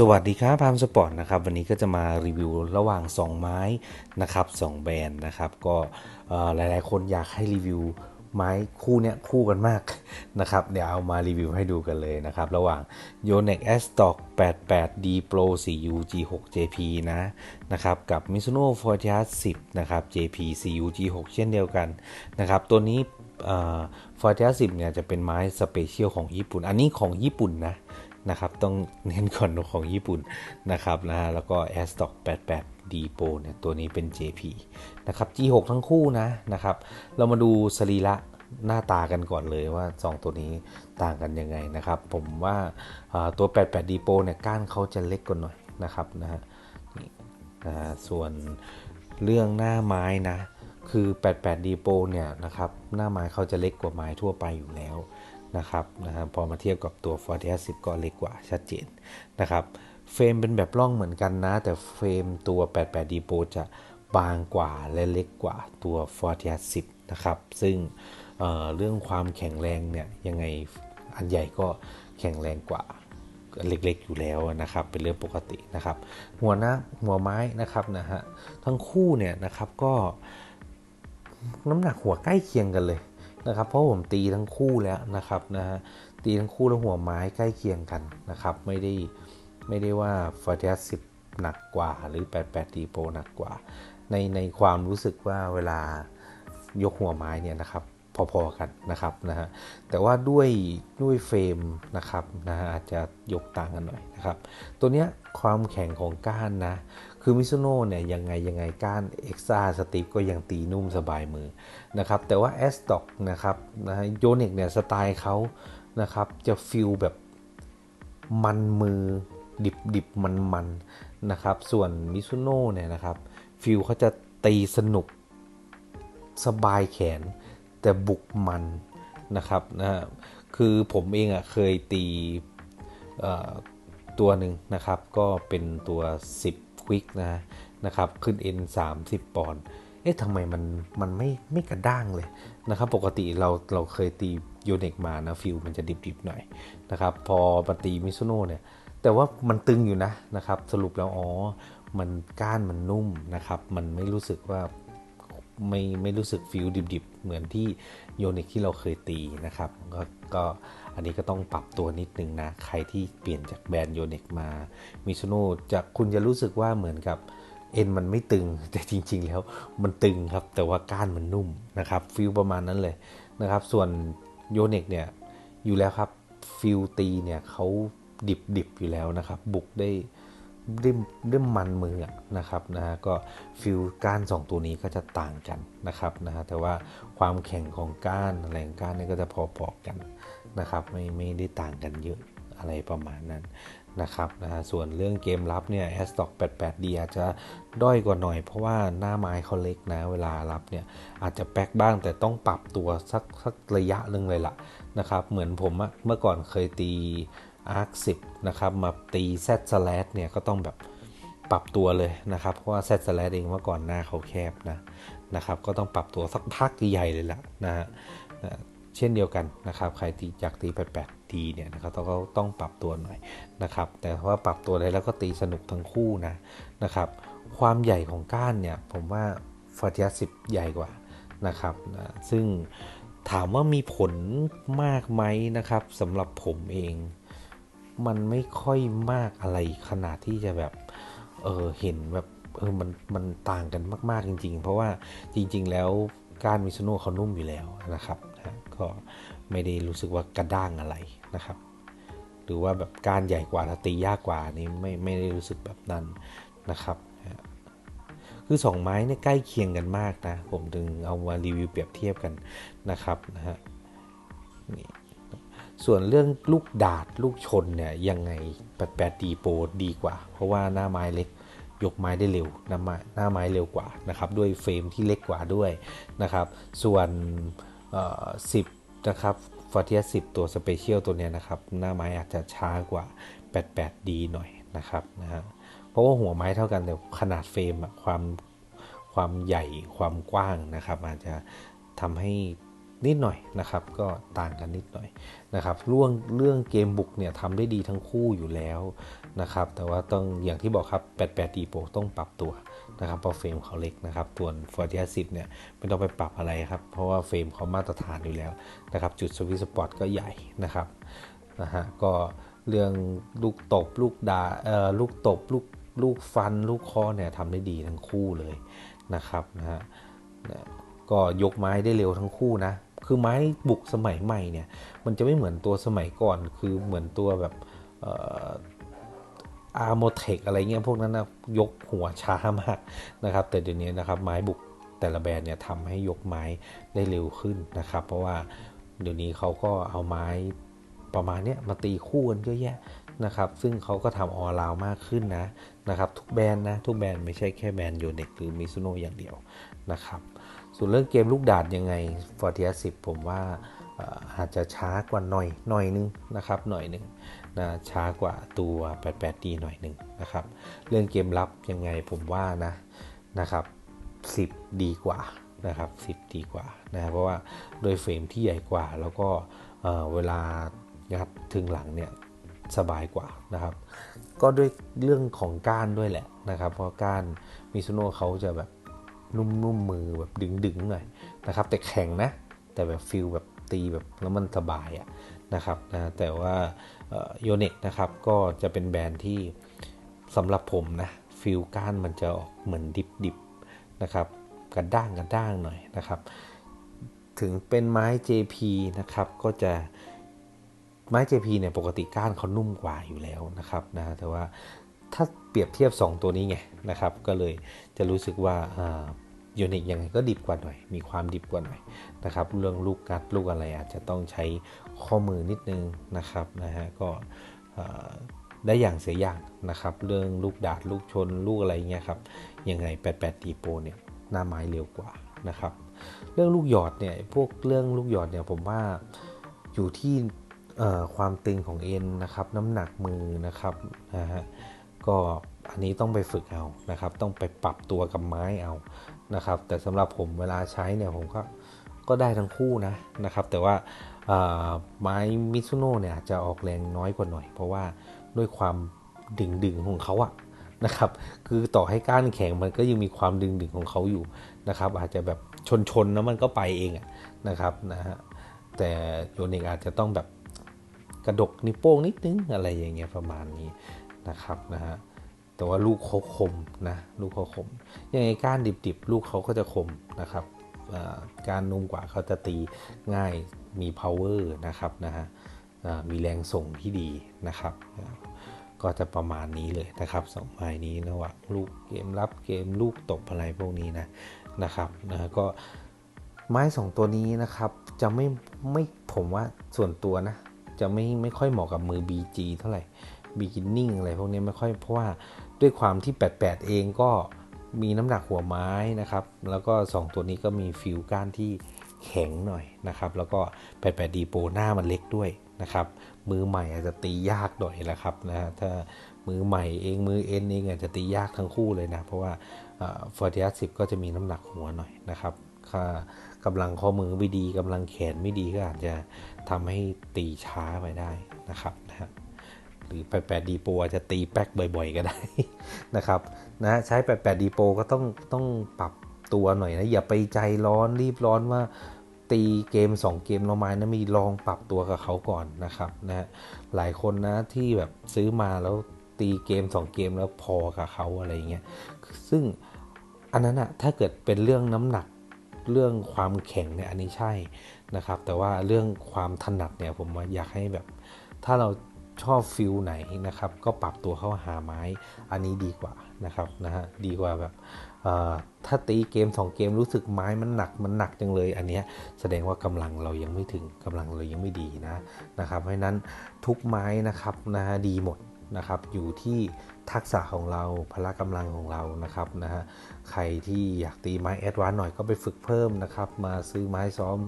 สวัสดีครับพามสปอร์ตนะครับวันนี้ก็จะมารีวิวระหว่าง 2 ไม้นะครับ2แบรนด์นะครับก็หลายๆ คนอยากให้รีวิวไม้คู่เนี้ยคู่กันมากนะครับเดี๋ยวเอามารีวิวให้ดูกันเลยนะครับระหว่าง Yonex s t o c 88D Pro 4U G6 JP นะนะครับกับ Mizuno Fortius 10นะครับ JP 4U G6 เช่นเดียวกันนะครับตัวนี้ฟอร์เทียสิบเนี่ยจะเป็นไม้สเปเชียลของญี่ปุ่น อันนี้ของญี่ปุ่นนะ นะครับ ต้องเน้นก่อนของญี่ปุ่นนะครับนะฮะแล้วก็ a s t o c 88 D p o เนี่ยตัวนี้เป็น JP นะครับ G6 ทั้งคู่นะนะครับ เรามาดูสรีระหน้าตากันก่อนเลยว่า 2 ตัวนี้ต่างกันยังไงนะครับ ผมว่าตัว 88 D p o เนี่ยก้านเขาจะเล็กกว่าหน่อยนะครับนะฮะนะส่วนเรื่องหน้าไม้นะคือ 88 D p o เนี่ยนะครับหน้าไม้เขาจะเล็กกว่าไม้ทั่วไปอยู่แล้ว นะครับนะฮะพอมาเทียบกับตัว Fortius 10 ก็เล็กกว่าชัดเจนนะครับเฟรมเป็นแบบร่องเหมือนกันนะ แต่เฟรมตัว 88D Pro จะบางกว่าและเล็กกว่าตัว Fortius 10 นะครับ ซึ่งเเรื่องความแข็งแรงเนี่ยยังไงอันใหญ่ก็แข็งแรงกว่าเล็กๆอยู่แล้วนะครับ เป็นเรื่องปกตินะครับ หัวหน้าหัวไม้นะครับนะฮะทั้งคู่เนี่ยนะครับก็น้ำหนักหัวใกล้เคียงกันเลย นะครับเพราะผมตีทั้งคู่แล้วนะครับนะฮะตีทั้งคู่แล้วหัวไม้ใกล้เคียงกันนะครับไม่ได้ไม่ได้ว่าฟอร์เทสสิบหนักกว่าหรือ 88ตีโปหนักกว่า ในในความรู้สึกว่าเวลายกหัวไม้เนี่ยนะครับ พอๆกันนะครับนะฮะแต่ว่าด้วยด้วยเฟรมนะครับนะฮะอาจจะยกต่างกันหน่อยนะครับตัวเนี้ยความแข็งของก้านนะคือมิซูโน่เนี่ยยังไงยังไงก้านเอ็กซ่าสติปก็ยังตีนุ่มสบายมือนะครับแต่ว่าแอสต็อกนะครับนะโยเนกเนี่ยสไตล์เขานะครับจะฟิลแบบมันมือดิบดิบมันมันนะครับส่วนมิซูโน่เนี่ยนะครับฟิลเขาจะตีสนุกสบายแขน แต่บุกมันนะครับนะคือผมเองอะ่ะเคยตีตัวหนึ่งนะครับ ก็เป็นตัว 10ควิกนะนะครับขึ้น N 30ปอนด์เอ๊ะทำไมมันมันไม่ไม่กระด้างเลยนะครับปกติเราเราเคยตีโยเนกมานะฟิลมันจะดิบๆหน่อยนะครับพอมาตีมิซุโน่เนี่ยแต่ว่ามันตึงอยู่นะนะครับสรุปแล้วอ๋อมันก้านมันนุ่มนะครับ มันไม่รู้สึกว่า ไม่ไม่รู้สึกฟิลดิบๆ เหมือนที่โยนิกที่เราเคยตีนะครับก็ก็อันนี้ก็ต้องปรับตัวนิดนึงนะ ใครที่เปลี่ยนจากแบรนด์โยนิกมามิซูโนจะคุณจะรู้สึกว่าเหมือนกับเอ็นมันไม่ตึงแต่จริง ๆ แล้วมันตึงครับ แต่ว่าก้านมันนุ่มนะครับฟิลประมาณนั้นเลยนะครับ ส่วนโยนิกเนี่ยอยู่แล้วครับฟิลตีเนี่ยเขาดิบๆอยู่แล้วนะครับ บุกได้ ได้ได้มันมือนะครับนะฮะก็ฟิลก้าน2 ตัวนี้ก็จะต่างกันนะครับนะฮะแต่ว่าความแข็งของก้านแรงก้านนี่ก็จะพอๆกันนะครับไม่ไม่ได้ต่างกันเยอะอะไรประมาณนั้นนะครับนะฮะส่วนเรื่องเกมรับเนี่ย a s t o c 88D อาจจะด้อยกว่าหน่อยเพราะว่าหน้าไม้เขาเล็กนะ เวลารับเนี่ยอาจจะแป๊กบ้างแต่ต้องปรับตัวสักสักระยะหนึ่งเลยล่ะนะครับ เหมือนผมเมื่อก่อนเคยตี arc 10นะครับมาตี z slash เนี่ยก็ต้องแบบปรับตัวเลยนะครับ เพราะว่า z slash เองเมื่อก่อนหน้าเขาแคบนะนะครับก็ต้องปรับตัวสักพักใหญ่เลยละนะฮะเช่นเดียวกันนะครับใครตีจากตี88ตีเนี่ยนะครับต้องต้องปรับตัวหน่อยนะครับ แต่ว่าปรับตัวได้แล้วก็ตีสนุกทั้งคู่นะนะครับ ความใหญ่ของก้านเนี่ยผมว่าฟาติอาสิบใหญ่กว่านะครับนะซึ่งถามว่ามีผลมากไหมนะครับสำหรับผมเอง มันไม่ค่อยมากอะไรขนาดที่จะแบบ เออเห็นแบบเออมันมันต่างกันมาก ๆ จริง ๆ เพราะว่าจริง ๆ แล้วการมิซูโน่เขานุ่มอยู่แล้วนะครับนะก็ไม่ได้รู้สึกว่ากระด้างอะไรนะครับ หรือว่าแบบการใหญ่กว่าตียากกว่านี่ไม่ไม่ได้รู้สึกแบบนั้นนะครับคือ2ไม้เนี่ยใกล้เคียงกันมากนะ ผมถึงเอามารีวิวเปรียบเทียบกันนะครับนะฮะนี่ ส่วนเรื่องลูกดาดลูกชนเนี่ยยังไง88ดีโปรดีกว่า เพราะว่าหน้าไม้เล็กยกไม้ได้เร็วหน้าไม้หน้าไม้เร็วกว่านะครับด้วยเฟรมที่เล็กกว่าด้วยนะครับส่วน10นะครับฟอร์เทียสิตัวสเปเชียลตัวเนี้ยนะครับหน้าไม้อาจจะช้ากว่า 88D หน่อยนะครับนะฮะเพราะว่าหัวไม้เท่ากันแต่ขนาดเฟรมความความใหญ่ความกว้างนะครับอาจจะทำให้ นิดหน่อยนะครับ ก็ต่างกันนิดหน่อยนะครับเรื่องเรื่องเกมบุกเนี่ยทำได้ดีทั้งคู่อยู่แล้วนะครับ แต่ว่าต้องอย่างที่บอกครับ 88 d Pro ต้องปรับตัวนะครับเพราะเฟรมเขาเล็กนะครับส่วน f o r t i 10เนี่ยไม่ต้องไปปรับอะไรครับ เพราะว่าเฟรมเขามาตรฐานอยู่แล้วนะครับ จุดสวิตสปอร์ตก็ใหญ่นะครับนะฮะก็เรื่องลูกตบลูกดาเอ่อลูกตบลูกลูกฟันลูกคอเนี่ยทำได้ดีทั้งคู่เลยนะครับนะฮะก็ยกไม้ได้เร็วทั้งคู่นะ คือไม้บุกสมัยใหม่เนี่ยมันจะไม่เหมือนตัวสมัยก่อน คือเหมือนตัวแบบอาร์โมเทคอะไรเงี้ยพวกนั้นนะยกหัวช้ามากนะครับ แต่เดี๋ยวนี้นะครับไม้บุกแต่ละแบรนด์เนี่ยทำให้ยกไม้ได้เร็วขึ้นนะครับ เพราะว่าเดี๋ยวนี้เขาก็เอาไม้ประมาณนี้มาตีคู่กันเยอะแยะ นะครับ ซึ่งเขาก็ทำออลน์มากขึ้นนะนะครับ ทุกแบรนด์นะทุกแบรนด์ไม่ใช่แค่แบรนด์โยเน็กหรือมิซูโน่อย่างเดียวนะครับ ส่วนเรื่องเกมลูกดาดยังไงฟอร์เทียสิผมว่าอาจจะช้ากว่าหน่อยหน่อยนึงนะครับหน่อยนึงนะช้ากว่าตัว 88D หน่อยหนึ่งนะครับ เรื่องเกมรับยังไงผมว่านะนะครับ 10 ดีกว่านะครับ10 ดีกว่านะเพราะว่าโดยเฟรมที่ใหญ่กว่าแล้วก็เวลางัดถึงหลังเนี่ย สบายกว่านะครับ ก็ด้วยเรื่องของก้านด้วยแหละนะครับ เพราะก้านมิซูโน่เขาจะแบบนุ่มๆมือแบบดึงๆหน่อยนะครับ แต่แข็งนะ แต่แบบฟิลแบบตีแบบแล้วมันสบายอะนะครับนะแต่ว่าโยเน็กนะครับก็จะเป็นแบรนด์ที่สำหรับผมนะฟิลก้านมันจะออกเหมือนดิบๆนะครับกระด้างกระด้างหน่อยนะครับ ถึงเป็นไม้ JP นะครับก็จะ ไม้ JP เนี่ยปกติก้านเขานุ่มกว่าอยู่แล้วนะครับนะแต่ว่าถ้าเปรียบเทียบ 2 ตัวนี้ไงนะครับ ก็เลยจะรู้สึกว่ายูนิคยังไงก็ดิบกว่าหน่อย มีความดิบกว่าหน่อยนะครับ เรื่องลูกกัดลูกอะไรอาจจะต้องใช้ข้อมือนิดนึงนะครับนะฮะก็ได้อย่างเสียอย่างนะครับ เรื่องลูกดาดลูกชนลูกอะไรเงี้ยครับยังไง 88ตีโปเนี่ยหน้าไม้เร็วกว่านะครับ เรื่องลูกหยอดเนี่ยพวกเรื่องลูกหยอดเนี่ยผมว่าอยู่ที่ ความตึงของเอ็นนะครับน้ำหนักมือนะครับนะฮะก็อันนี้ต้องไปฝึกเอานะครับ ต้องไปปรับตัวกับไม้เอานะครับ แต่สำหรับผมเวลาใช้เนี่ยผมก็ก็ได้ทั้งคู่นะนะครับ แต่ว่าไม้มิซุโน่เนี่ยจะออกแรงน้อยกว่าหน่อย เพราะว่าด้วยความดึงดึงของเขาอะนะครับ คือต่อให้ก้านแข็งมันก็ยังมีความดึงดึงของเขาอยู่นะครับ อาจจะแบบชนชนแล้วมันก็ไปเองอะนะครับนะฮะแต่โยนิกอาจจะต้องแบบ กระดกนิ้วโป้งนิดนึงอะไรอย่างเงี้ยประมาณนี้นะครับนะฮะแต่ว่าลูกเขาคมนะลูกเขาคมยังไงก้านดิบๆ ลูกเขาก็จะคมนะครับการนุ่มกว่าเขาจะตีง่ายมี power นะครับนะฮะมีแรงส่งที่ดีนะครับ ก็จะประมาณนี้เลยนะครับสองไม้นี้ระหว่างลูกเกมรับเกมลูกตบอะไรพวกนี้นะนะครับนะก็ไม้สองตัวนี้นะครับจะไม่ไม่ผมว่าส่วนตัวนะ จะไม่ไม่ค่อยเหมาะกับมือ BG เท่าไหร่ beginning อะไรพวกนี้ไม่ค่อยเพราะว่าด้วยความที่ 88 เองก็มีน้ำหนักหัวไม้นะครับ แล้วก็ 2 ตัวนี้ก็มีฟิลก้านที่แข็งหน่อยนะครับ แล้วก็ 88D Pro หน้ามันเล็กด้วยนะครับ มือใหม่อาจจะตียากหน่อยแหละครับนะถ้ามือใหม่เองมือเอ็นเองอาจจะตียากทั้งคู่เลยนะ เพราะว่าฟอร์ติอัสสิก็จะมีน้ำหนักหัวหน่อยนะครับค่า กำลังข้อมือไม่ดีกำลังแขนไม่ดีก็อาจจะทำให้ตีช้าไปได้นะครับนะหรือ 88D Pro อาจจะตีแป๊กบ่อย ๆ ก็ได้นะครับนะใช้ 88D Pro ก็ต้องต้องปรับตัวหน่อยนะ อย่าไปใจร้อนรีบร้อนว่าตีเกม 2 เกมเราไม้นะมีลองปรับตัวกับเขาก่อนนะครับนะหลายคนนะที่แบบซื้อมาแล้วตีเกม 2 เกมแล้วพอกับเขาอะไรเงี้ยซึ่งอันนั้นอะถ้าเกิดเป็นเรื่องน้ำหนัก เรื่องความแข็งเนี่ยอันนี้ใช่นะครับ แต่ว่าเรื่องความถนัดเนี่ยผมว่าอยากให้แบบ ถ้าเราชอบฟิลไหนนะครับ ก็ปรับตัวเข้าหาไม้ อันนี้ดีกว่านะครับนะฮะดีกว่าแบบถ้าตีเกม 2 เกมรู้สึกไม้มันหนักมันหนักจังเลย อันนี้แสดงว่ากำลังเรายังไม่ถึงกำลังเรายังไม่ดีนะนะครับ เพราะนั้นทุกไม้นะครับนะฮะดีหมด นะครับอยู่ที่ทักษะของเราพละกำลังของเรานะครับนะฮะใครที่อยากตีไม้แอดวานหน่อยก็ไปฝึกเพิ่มนะครับมาซื้อไม้ซ้อม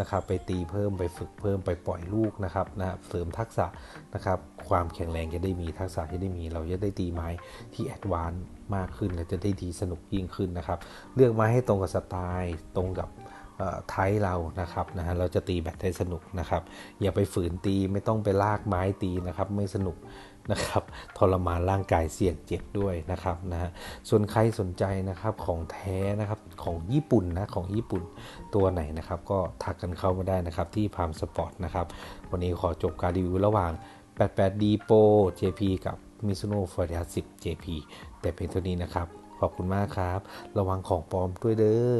นะครับไปตีเพิ่มไปฝึกเพิ่มไปปล่อยลูกนะครับนะเสริมทักษะนะครับความแข็งแรงจะได้มีทักษะที่ได้มี เราจะได้ตีไม้ที่แอดวานมากขึ้นและจะได้ดีสนุกยิ่งขึ้นนะครับเลือกไม้ให้ตรงกับสไตล์ตรงกับไทยเรานะครับนะฮะเราจะตีแบตได้สนุกนะครับ อย่าไปฝืนตีไม่ต้องไปลากไม้ตีนะครับ ไม่สนุก นะครับทรมานร่างกายเสี่ยงเจ็บด้วยนะครับนะฮะส่วนใครสนใจนะครับของแท้นะครับของญี่ปุ่นนะของญี่ปุ่นตัวไหนนะครับ ก็ทักกันเข้ามาได้นะครับที่พามสปอร์ตนะครับวันนี้ขอจบการรีวิวระหว่าง 88D Pro JP กับ Mizuno f o r i a 10 JP แต่เพียงเท่านี้นะครับ ขอบคุณมากครับ ระวังของปลอมด้วยเด้อ